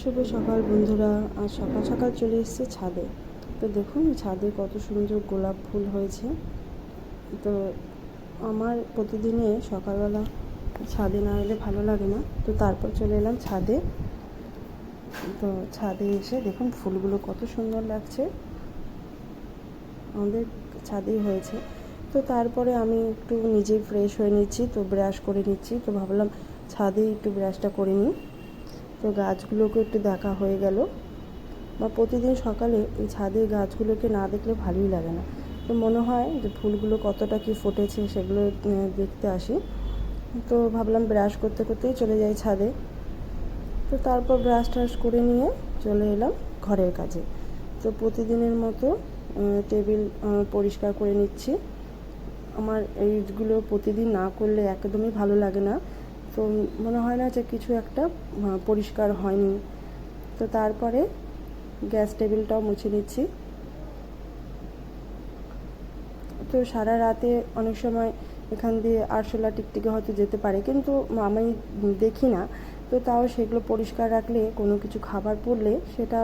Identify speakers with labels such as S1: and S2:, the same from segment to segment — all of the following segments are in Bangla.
S1: শুভ সকাল বন্ধুরা। আজ সকাল সকাল চলে এসেছে ছাদে। তো দেখুন, ছাদে কত সুন্দর গোলাপ ফুল হয়েছে। তো আমার প্রতিদিনে সকালবেলা ছাদে না এলে ভালো লাগে না। তো তারপর চলে এলাম ছাদে। তো ছাদে এসে দেখুন ফুলগুলো কত সুন্দর লাগছে। আমাদের ছাদেই হয়েছে। তো তারপরে আমি একটু নিজেই ফ্রেশ হয়ে নিচ্ছি, তো ব্রাশ করে নিচ্ছি। তো ভাবলাম ছাদেই একটু ব্রাশটা করে নিই। তো গাছগুলোকে একটু দেখা হয়ে গেল। বা প্রতিদিন সকালে এই ছাদের গাছগুলোকে না দেখলে ভালোই লাগে না। তো মনে হয় যে ফুলগুলো কতটা কি ফুটেছে সেগুলো দেখতে আসি। তো ভাবলাম ব্রাশ করতে করতেই চলে যাই ছাদে। তো তারপর ব্রাশ ট্রাশ করে নিয়ে চলে এলাম ঘরের কাজে। তো প্রতিদিনের মতো টেবিল পরিষ্কার করে নিচ্ছি। আমার এইগুলো প্রতিদিন না করলে একদমই ভালো লাগে না। তো মনে হয় না যে কিছু একটা পরিষ্কার হয়নি। তো তারপরে গ্যাস টেবিলটাও মুছে নিচ্ছি। তো সারা রাতে অনেক সময় এখান দিয়ে আরশোলা টিকটিকে হয়তো যেতে পারে, কিন্তু আমি দেখি না। তো তাও সেগুলো পরিষ্কার রাখলে, কোনো কিছু খাবার পড়লে সেটা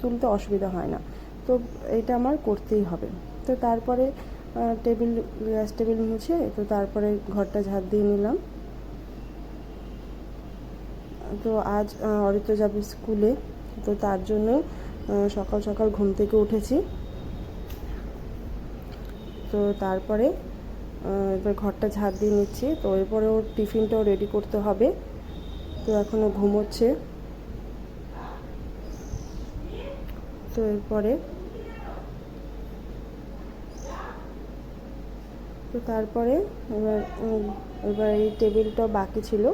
S1: তুলতে অসুবিধা হয় না। তো এটা আমার করতেই হবে। তো তারপরে টেবিল, গ্যাস টেবিল মুছে, তো তারপরে ঘরটা ঝাড় দিয়ে নিলাম। তো আজ অরিত্র যাবে স্কুলে। তো তার জন্য সকাল সকাল ঘুম থেকে উঠেছি। তো তারপরে এবার ঘরটা ঝাড় দিয়ে নিচ্ছি। তো এরপরে ওর টিফিনটাও রেডি করতে হবে। তো এখনও ঘুমোচ্ছে। তো এরপরে, তো তারপরে, এবার এবার এই টেবিলটাও বাকি ছিল।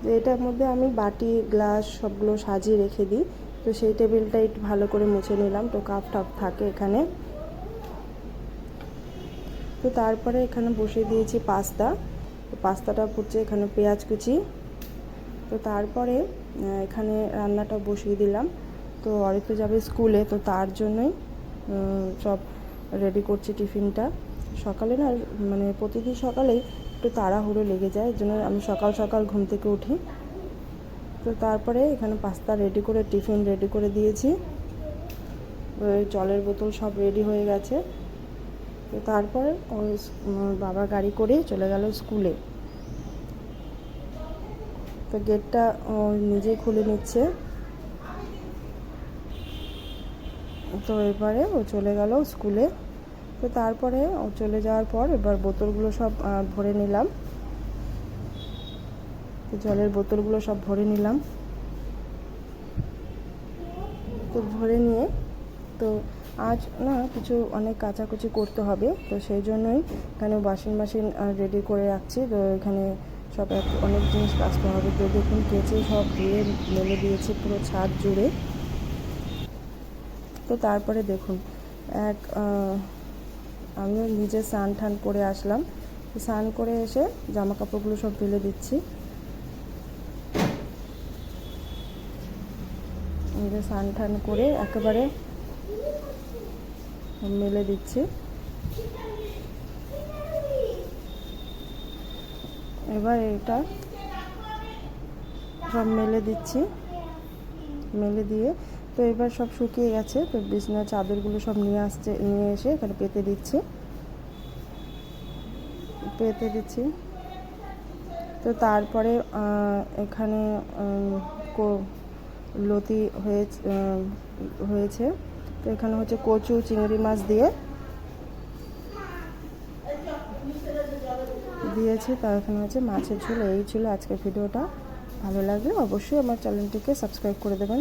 S1: তো এটার মধ্যে আমি বাটি, গ্লাস সবগুলো সাজিয়ে রেখে দিই। তো সেই টেবিলটা একটু ভালো করে মুছে নিলাম। তো কাপ টাপ থাকে এখানে। তো তারপরে এখানে বসিয়ে দিয়েছি পাস্তা। তো পাস্তাটা ফুটছে এখানে পেঁয়াজ কুচি। তো তারপরে এখানে রান্নাটা বসিয়ে দিলাম। তো অরিত্র যাবে স্কুলে, তো তার জন্যই সব রেডি করছি টিফিনটা। সকালে না মানে প্রতিদিন সকালেই একটু তাড়াহুড়ো লেগে যায় জন্য আমি সকাল সকাল ঘুম থেকে উঠি। তো তারপরে এখানে পাস্তা রেডি করে, টিফিন রেডি করে দিয়েছি। ওই জলের বোতল সব রেডি হয়ে গেছে। তো তারপরে ওই বাবা গাড়ি করে চলে গেল স্কুলে। তো গেটটা নিজেই খুলে নিচ্ছে। তো এবারে ও চলে গেল স্কুলে। তো তারপরে চলে যাওয়ার পর এবার বোতলগুলো সব ভরে নিলাম। তো জলের বোতলগুলো সব ভরে নিলাম। তো ভরে নিয়ে, তো আজ না কিছু অনেক কাচাকুচি করতে হবে। তো সেই জন্যই এখানে ওয়াশিং মেশিন রেডি করে রাখছি। তো এখানে সব এক, অনেক জিনিস কাচতে হবে। তো দেখুন কেচে সব ধুয়ে মেলে দিয়েছি পুরো ছাদ জুড়ে। তো তারপরে দেখুন, এক আমিও নিজে স্নান টান করে আসলাম। স্নান করে এসে জামা কাপড়গুলো সব ফেলে দিচ্ছি। নিজে স্নান টান করে একেবারে মেলে দিচ্ছি। এবার এটা সব মেলে দিচ্ছি। মেলে দিয়ে তো এবার সব শুকিয়ে গেছে, তো বিছনার চাদরগুলো সব নিয়ে আসছে, নিয়ে এসে এখানে পেতে দিচ্ছি। পেতে দিচ্ছি। তো তারপরে এখানে লতি হয়ে হয়েছে। তো এখানে হচ্ছে কচু, চিংড়ি মাছ দিয়ে দিয়েছি। তার এখানে হচ্ছে মাছের ঝোল, এই ছিল আজকের ভিডিওটা। ভালো লাগলে অবশ্যই আমার চ্যানেলটিকে সাবস্ক্রাইব করে দেবেন।